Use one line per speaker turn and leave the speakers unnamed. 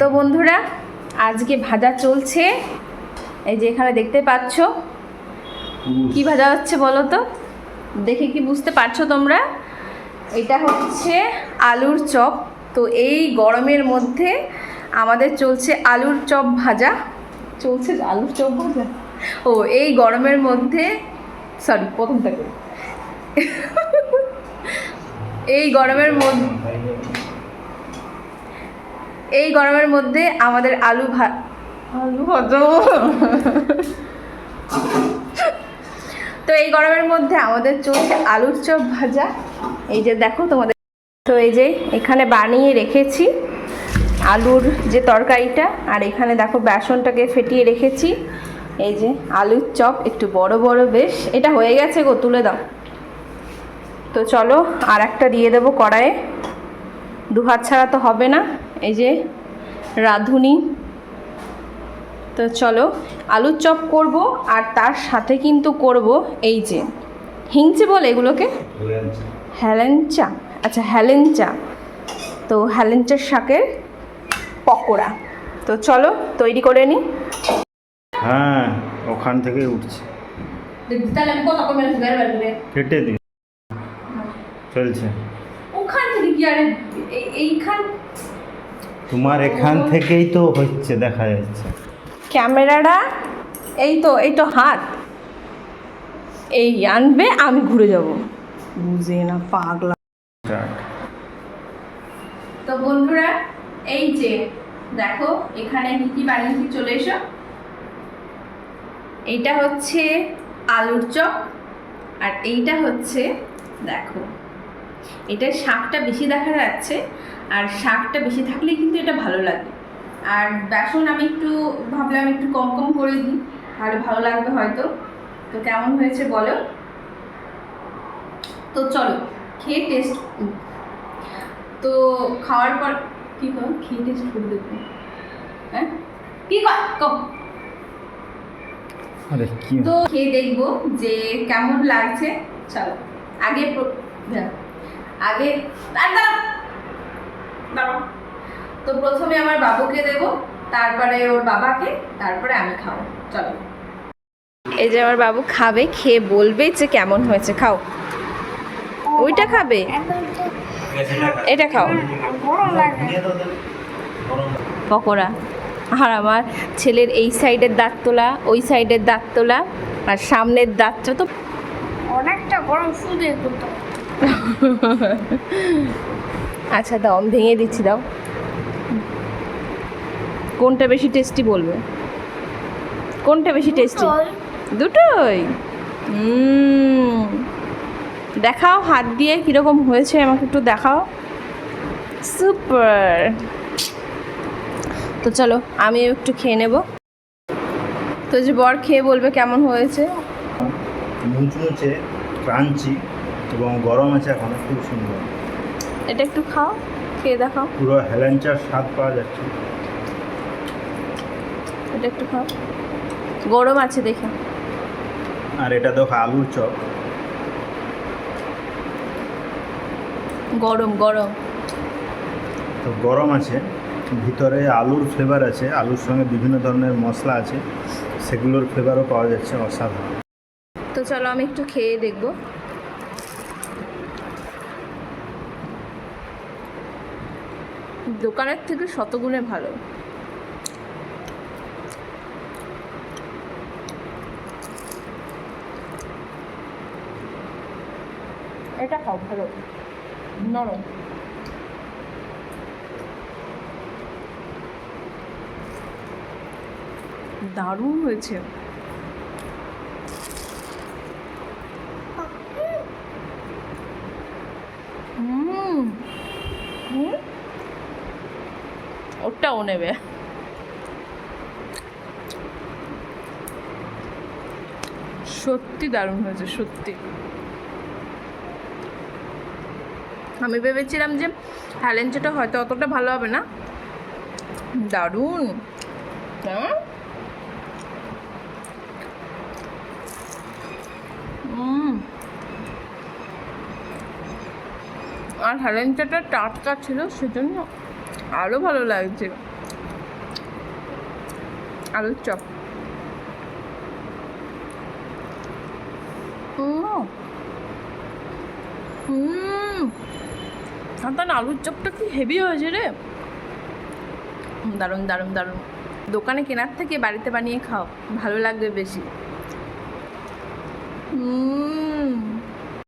তো বন্ধুরা আজকে ভাজা চলছে। এই যে এখানে দেখতে পাচ্ছ। কি ভাজা হচ্ছে বলো তো? দেখে কি বুঝতে পারছ তোমরা? এটা হচ্ছে আলুর চপ। তো এই গরমের মধ্যে আমাদের চলছে আলুর চপ ভাজা। চলছে আলুর চপ ভাজা? ও এই গরমের মধ্যে সরি প্রথম থেকে এই গরমের মধ্যে এই গরমের মধ্যে আমাদের আলু ভা আলু তো এই গরমের মধ্যে আমাদের চলছে আলুর চপ ভাজা। এই যে দেখো তোমাদের তো এই যে এখানে বানিয়ে রেখেছি আলুর যে তরকারিটা, আর এখানে দেখো বেসনটাকে ফেটিয়ে রেখেছি। এই যে আলুর চপ একটু বড় বড় বেশ। এটা হয়ে গেছে গো, তুলে দাও। তো চলো আর একটা দিয়ে দেবো কড়াইয়ে। দু হাত ছাড়া তো হবে না। এই যে রাঁধুনি। তো চলো আলুর চপ করব আর তার সাথে কিন্তু করব এই যে হিংচে বলে এগুলোকে? হ্যালেঞ্চা আচ্ছা হ্যালেঞ্চা তো হ্যালেঞ্চার শাকের পকোড়া। তো চলো তৈরি করে নিই
হ্যাঁ ওখান থেকে উঠছে। কেটে চলছে
ওখান থেকে কি আরে এইখান
তোমার এখান থেকেই তো হচ্ছে দেখা যাচ্ছে।
ক্যামেরাটা এই তো এই তো হাত। এই আনবে আমি ঘুরে যাব। বুঝে না পাগলা। তো বন্ধুরা এই যে দেখো এখানে কি কি বানিয়েছি চলে এসো। এইটা হচ্ছে আলুর চপ আর এইটা হচ্ছে দেখো এটা শাকটা বেশি দেখা যাচ্ছে আর শাকটা বেশি থাকলে কিন্তু এটা ভালো লাগে। আর বেসন আমি একটু ভাবলাম একটু কম কম করে দিই তাহলে ভালো লাগবে হয়তো। তো কেমন হয়েছে বলো? তো চলো খেয়ে টেস্ট তো খাওয়ার পর কি কর? খেয়ে টেস্ট করে দেখব হ্যাঁ? কি কর? কম তো খেয়ে দেখব যে কেমন লাগছে। চলো আগে। আগে। তো প্রথমে আমার বাবুকে দেব, তারপরে ওর বাবাকে, তারপরে আমি খাব। চলো। এই যে আমার বাবু খাবে, খেয়ে বলবে যে কেমন হয়েছে, খাও। ওইটা খাবে? এটা খাও। পকোড়া। আর আমার ছেলের এই সাইডের দাঁত তোলা ওই সাইডের দাঁত তোলা আর সামনের দাঁতটা তো
অনেকটা গরম, শুধু করতে
আচ্ছা দাও আমি ভেঙে দিচ্ছি দাও। কোনটা বেশি টেস্টি বলবে? কোনটা বেশি টেস্টি দুটোই? দেখাও হাত দিয়ে কীরকম হয়েছে আমাকে একটু দেখাও। সুপার। তো চলো আমি একটু খেয়ে নেব। তো যে বর খেয়ে বলবে কেমন হয়েছে?
মুচমুচে ক্রাঞ্চি। এবং গরম আছে এখন খুব সুন্দর।
এটা একটু খাও খেয়ে দেখাও।
পুরো হেলেঞ্চার স্বাদ পাওয়া যাচ্ছে।
এটা একটু খাও। গরম আছে দেখে।
আর এটা দেখো আলুর চপ।
গরম গরম।
তো গরম আছে ভিতরে আলুর ফ্লেভার আছে আলুর সঙ্গে বিভিন্ন ধরনের মশলা আছে সেগুলোর ফ্লেভারও পাওয়া যাচ্ছে অসাধারণ।
তো চলো আমি একটু খেয়ে দেখব। দোকানের থেকে শতগুণে ভালো। এটা খাও ভালো। নরম। দারুণ হয়েছে। হুম। হুম। ওটাও নেবে। সত্যি দারুণ হয়েছে, সত্যি। আমি ভেবেছিলাম যে হ্যালেঞ্চাটা হয়তো অতটা ভালো হবে না। দারুণ। হ্যাঁ। আর হ্যালেঞ্চাটা টাটকা ছিল, সেজন্য আরও ভালো লাগছে। আলুর চপ। আলুর চপটা কি হেভি হয়েছে রে? দারুণ দারুণ দারুণ। দোকানে কেনার থেকে বাড়িতে বানিয়ে খাও, ভালো লাগবে বেশি। হুম।